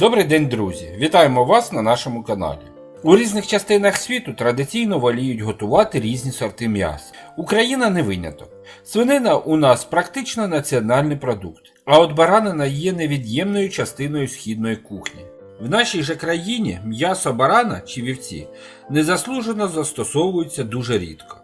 Добрий день, друзі! Вітаємо вас на нашому каналі. У різних частинах світу традиційно воліють готувати різні сорти м'яса. Україна не виняток. Свинина у нас практично національний продукт, а от баранина є невід'ємною частиною східної кухні. В нашій же країні м'ясо барана чи вівці незаслужено застосовується дуже рідко.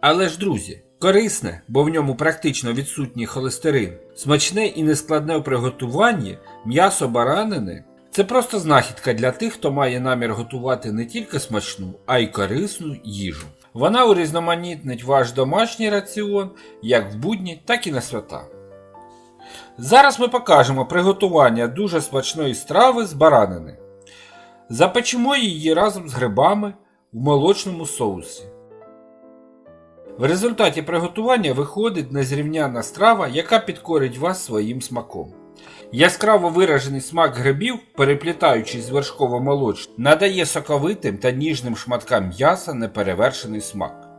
Але ж, друзі, корисне, бо в ньому практично відсутній холестерин, смачне і нескладне у приготуванні м'ясо баранини це просто знахідка для тих, хто має намір готувати не тільки смачну, а й корисну їжу. Вона урізноманітнить ваш домашній раціон як в будні, так і на свята. Зараз ми покажемо приготування дуже смачної страви з баранини. Запечемо її разом з грибами в молочному соусі. В результаті приготування виходить незрівняна страва, яка підкорить вас своїм смаком. Яскраво виражений смак грибів, переплітаючись з вершково-молочним, надає соковитим та ніжним шматкам м'яса неперевершений смак.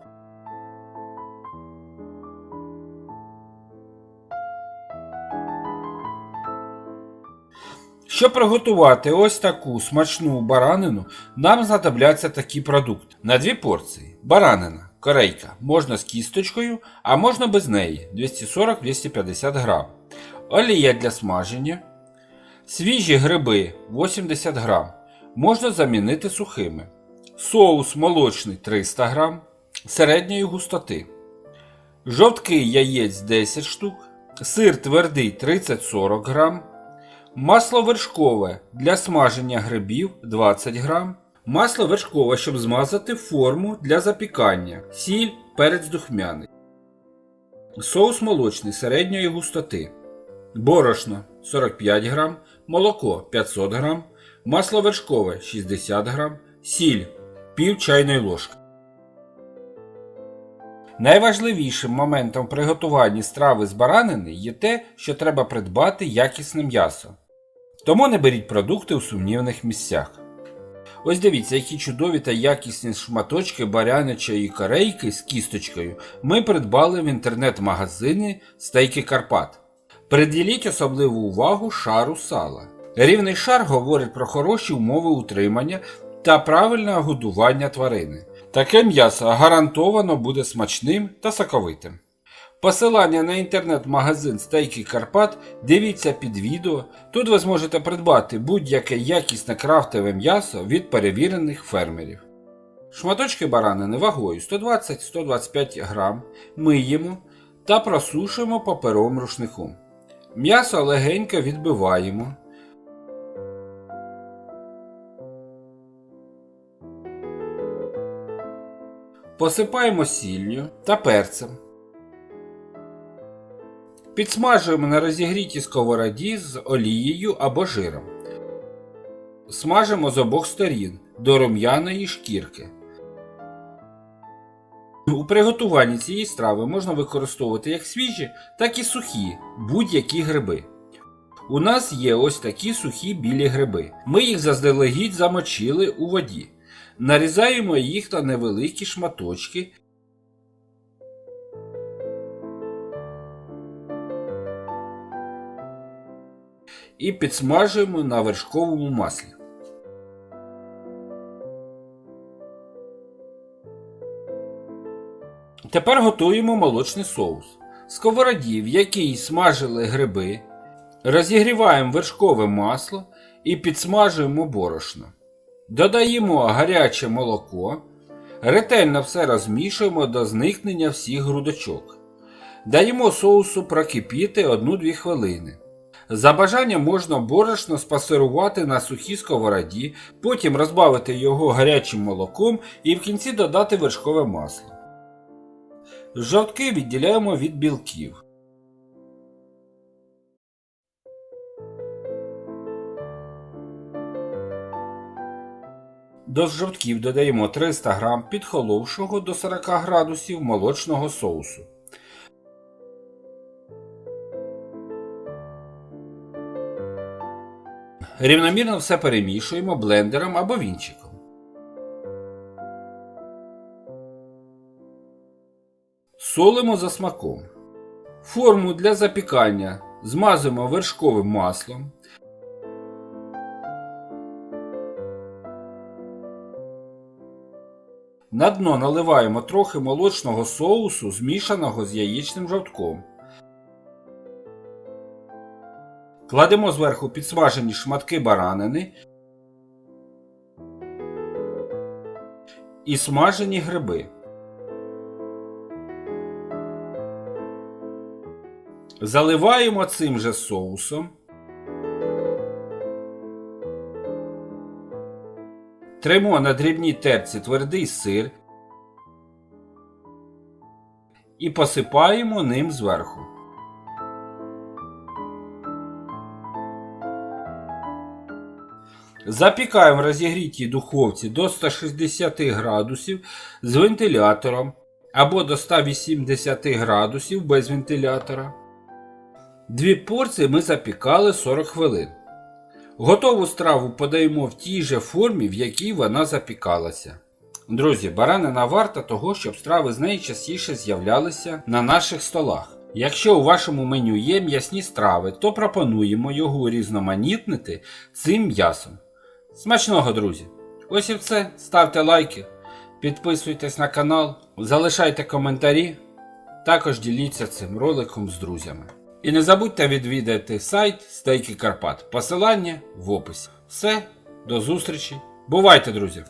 Щоб приготувати ось таку смачну баранину, нам знадобляться такі продукти. На дві порції. Баранина, корейка, можна з кісточкою, а можна без неї 240-250 грам. Олія для смаження. Свіжі гриби 80 грам. Можна замінити сухими. Соус молочний 300 грам середньої густоти. Жовтки яєць 10 штук. Сир твердий 30-40 грам. Масло вершкове для смаження грибів 20 грам. Масло вершкове, щоб змазати форму для запікання. Сіль, перець духмяний. Соус молочний середньої густоти. Борошно 45 грам. Молоко 500 грам. Масло вершкове 60 грам. Сіль пів чайної ложки. Найважливішим моментом приготування страви з баранини є те, що треба придбати якісне м'ясо. Тому не беріть продукти у сумнівних місцях. Ось дивіться, які чудові та якісні шматочки баряничої корейки з кісточкою ми придбали в інтернет-магазині Стейки Карпат. Приділіть особливу увагу шару сала. Рівний шар говорить про хороші умови утримання та правильне годування тварини. Таке м'ясо гарантовано буде смачним та соковитим. Посилання на інтернет-магазин Стейки Карпат дивіться під відео. Тут ви зможете придбати будь-яке якісне крафтове м'ясо від перевірених фермерів. Шматочки баранини вагою 120-125 грам миємо та просушуємо паперовим рушником. М'ясо легенько відбиваємо. Посипаємо сіллю та перцем. Підсмажуємо на розігрітій сковороді з олією або жиром. Смажимо з обох сторін до рум'яної шкірки. У приготуванні цієї страви можна використовувати як свіжі, так і сухі будь-які гриби. У нас є ось такі сухі білі гриби. Ми їх заздалегідь замочили у воді. Нарізаємо їх на невеликі шматочки. І підсмажуємо на вершковому маслі. Тепер готуємо молочний соус. Сковороді, в якій смажили гриби, розігріваємо вершкове масло і підсмажуємо борошно. Додаємо гаряче молоко, ретельно все розмішуємо до зникнення всіх грудочок. Даємо соусу прокипіти 1-2 хвилини. За бажанням можна борошно спасирувати на сухій сковороді, потім розбавити його гарячим молоком і в кінці додати вершкове масло. Жовтки відділяємо від білків. До жовтків додаємо 300 г підхоловшого до 40 градусів молочного соусу. Рівномірно все перемішуємо блендером або вінчиком. Солимо за смаком. Форму для запікання змазуємо вершковим маслом. На дно наливаємо трохи молочного соусу, змішаного з яєчним жовтком. Кладемо зверху підсмажені шматки баранини і смажені гриби. Заливаємо цим же соусом. Тремо на дрібній терці твердий сир і посипаємо ним зверху. Запікаємо в розігрітій духовці до 160 градусів з вентилятором або до 180 градусів без вентилятора. Дві порції ми запікали 40 хвилин. Готову страву подаємо в тій же формі, в якій вона запікалася. Друзі, баранина варта того, щоб страви з неї частіше з'являлися на наших столах. Якщо у вашому меню є м'ясні страви, то пропонуємо його урізноманітнити цим м'ясом. Смачного, друзі! Ось і все. Ставте лайки, підписуйтесь на канал, залишайте коментарі, також діліться цим роликом з друзями. І не забудьте відвідати сайт Стейки Карпат. Посилання в описі. Все, до зустрічі. Бувайте, друзі!